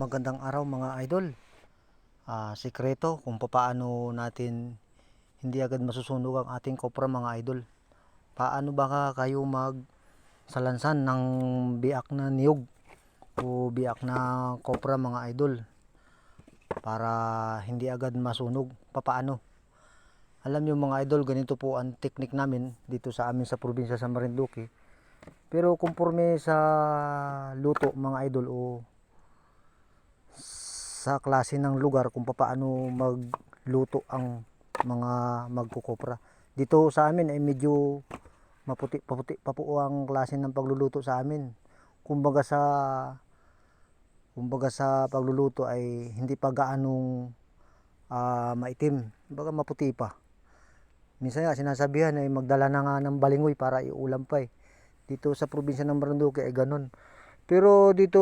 Magandang araw mga idol. Ah, sikreto kung paano natin hindi agad masusunog ang ating kopra mga idol. Paano ba ka kayo mag salansan ng biak na niyog o biak na kopra mga idol para hindi agad masunog? Papaano? Alam niyo mga idol, ganito po ang technique namin dito sa amin sa probinsya sa Marinduque. Pero kumpurme sa luto mga idol o sa klase ng lugar kung paano magluto ang mga magkukopra. Dito sa amin ay medyo maputi paputi pa po ang klase ng pagluluto sa amin. Kumbaga sa kumbaga sa pagluluto ay hindi pa gaanong ah, maitim. Kumbaga maputi pa. Minsan nga sinasabihan ay magdala na nga ng balingoy para iulam pa eh. Dito sa probinsya ng Marinduque ay ganun. Pero dito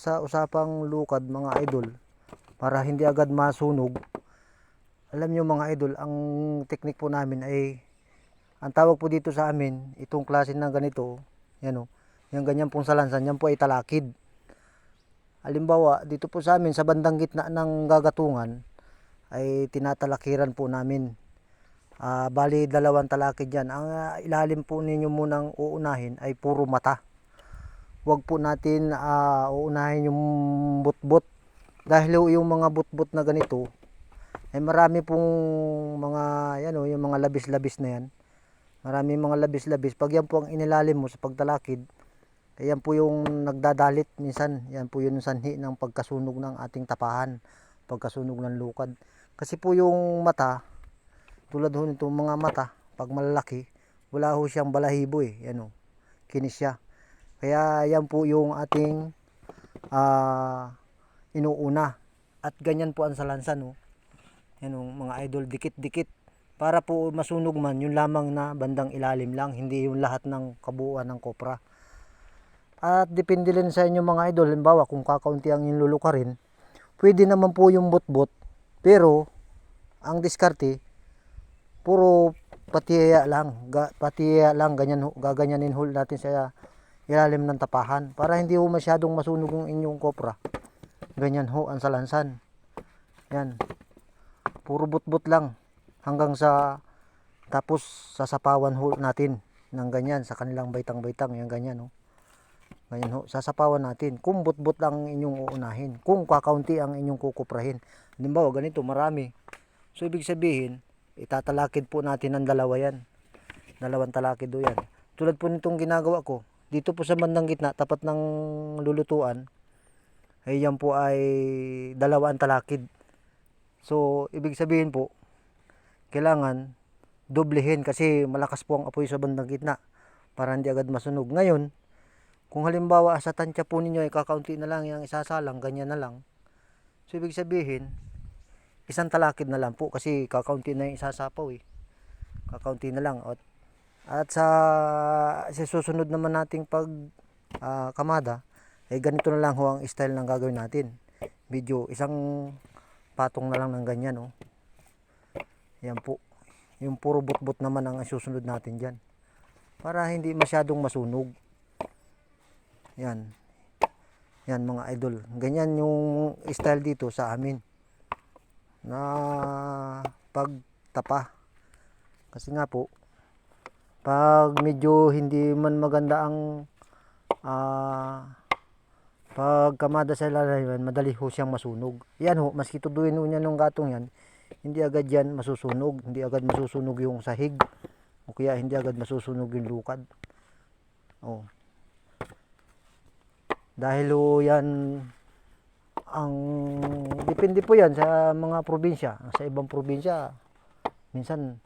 sa usapang lukad mga idol, para hindi agad masunog, alam nyo mga idol, ang technique po namin ay, ang tawag po dito sa amin, itong klase ng ganito, yan o, yung ganyan pong salansan, yan po ay talakid. Halimbawa, dito po sa amin, sa bandang gitna ng gagatungan, ay tinatalakiran po namin. Ah, bali, dalawang talakid yan. Ang ah, ilalim po ninyo munang uunahin ay puro mata. Huwag po natin ah, uunahin yung butbot. Dahil yung mga butbot na ganito, ay marami pong mga, yan o, yung mga labis-labis na yan. Marami mga labis-labis. Pag yan po ang inilalim mo sa pagtalakid, Ayan po yung nagdadalit minsan. Yan po yung sanhi ng pagkasunog ng ating tapahan. Pagkasunog ng lukad. Kasi po yung mata, tulad ho nito mga mata, pag malalaki, wala ho siyang balahibo eh. Yan o, kinis siya. Kaya yan po yung ating ah, inuuna. At ganyan po ang salansan o. Yan o, mga idol, dikit-dikit. Para po masunog man, yung lamang na bandang ilalim lang, hindi yung lahat ng kabuuan ng kopra. At depende rin sa inyo mga idol, halimbawa kung kakaunti ang inyong lulukarin, pwede naman po yung bot-bot, pero ang diskarte, puro patiya lang, ga, patiya lang, ganyan, gaganyanin hole natin sa ilalim ng tapahan, para hindi ho masyadong masunog yung inyong kopra. Ganyan ho ang salansan. Yan. Puro bot-bot lang, hanggang sa, tapos sasapawan ho natin ng ganyan, sa kanilang baitang-baitang, yung ganyan ho. Ganyan ho, sasapawan natin. Kung butbut lang ang inyong uunahin. Kung kakaunti ang inyong kukuprahin. Halimbawa, ganito, marami. So, ibig sabihin, itatalakid po natin ang dalawa yan. Dalawang talakid do yan. Tulad po nitong ginagawa ko. Dito po sa bandang gitna, tapat ng lulutuan, ay yan po ay dalawang talakid. So, ibig sabihin po, kailangan doblehin kasi malakas po ang apoy sa bandang gitna para hindi agad masunog. Ngayon, kung halimbawa sa tansya po ninyo ay kakaunti na lang yung isasalang, ganyan na lang. So ibig sabihin, isang talakid na lang po kasi kakaunti na yung isasapaw eh. Kakaunti na lang. At, at sa, sa susunod naman nating pag ah, kamada, eh ganito na lang ho ang style ng gagawin natin. Video, isang patong na lang ng ganyan oh. Yan po. Yung puro butbut naman ang susunod natin dyan. Para hindi masyadong masunog. Yan. Yan mga idol. Ganyan yung style dito sa amin. Na pagtapa. Kasi nga po, pag medyo hindi man maganda ang ah pagkamada sa ilalim, madali ho siyang masunog. Yan ho, maski tuduin ho niya nung gatong yan, hindi agad yan masusunog. Hindi agad masusunog yung sahig. O kaya hindi agad masusunog yung lukad. Oh. Dahil ho yan ang depende po yan sa mga probinsya. Sa ibang probinsya, minsan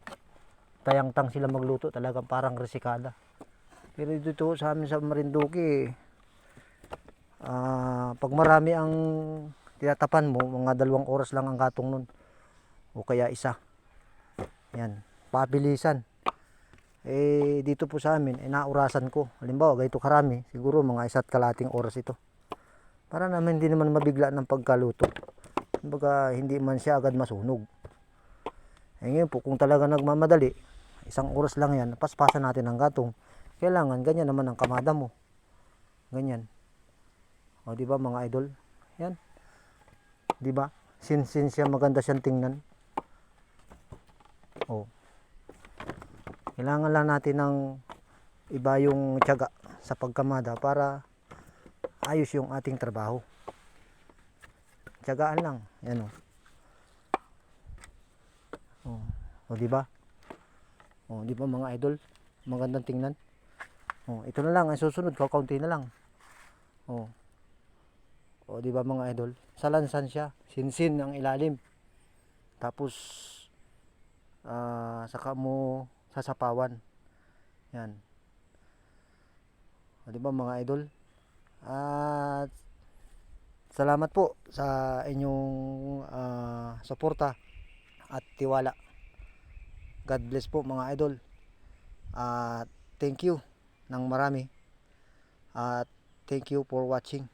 tayang-tang sila magluto talagang parang resikada. Pero dito sa amin sa Marinduque, ah pag marami ang tinatapan mo, mga dalawang oras lang ang gatong nun. O kaya isa. Yan, pabilisan. Eh, dito po sa amin, eh, naurasan ko. Halimbawa, ganito karami, siguro mga isa't kalating oras ito. Para naman hindi naman mabigla ng pagkaluto. Kumbaga, hindi man siya agad masunog. Eh ngayon po, kung talaga nagmamadali, isang oras lang yan, paspasan natin ang gatong. Kailangan, ganyan naman ang kamada mo. Ganyan. O, di ba mga idol? Yan. 'Di ba? Sinsin siya maganda siyang tingnan. Oh. Kailangan lang natin ng iba yung tiyaga sa pagkamada para ayos yung ating trabaho. Tiyagaan lang. Yan oh. Oh, oh di ba? Oh, di ba mga idol? Magandang tingnan. Oh, ito na lang ang susunod, kaunti na lang. Oh. O, di ba mga idol? Salansan siya. Sinsin ang ilalim. Tapos, ah, saka mo sasapawan. Yan. O, di ba mga idol? At, salamat po sa inyong ah, suporta at tiwala. God bless po mga idol. At, thank you ng marami. At, thank you for watching.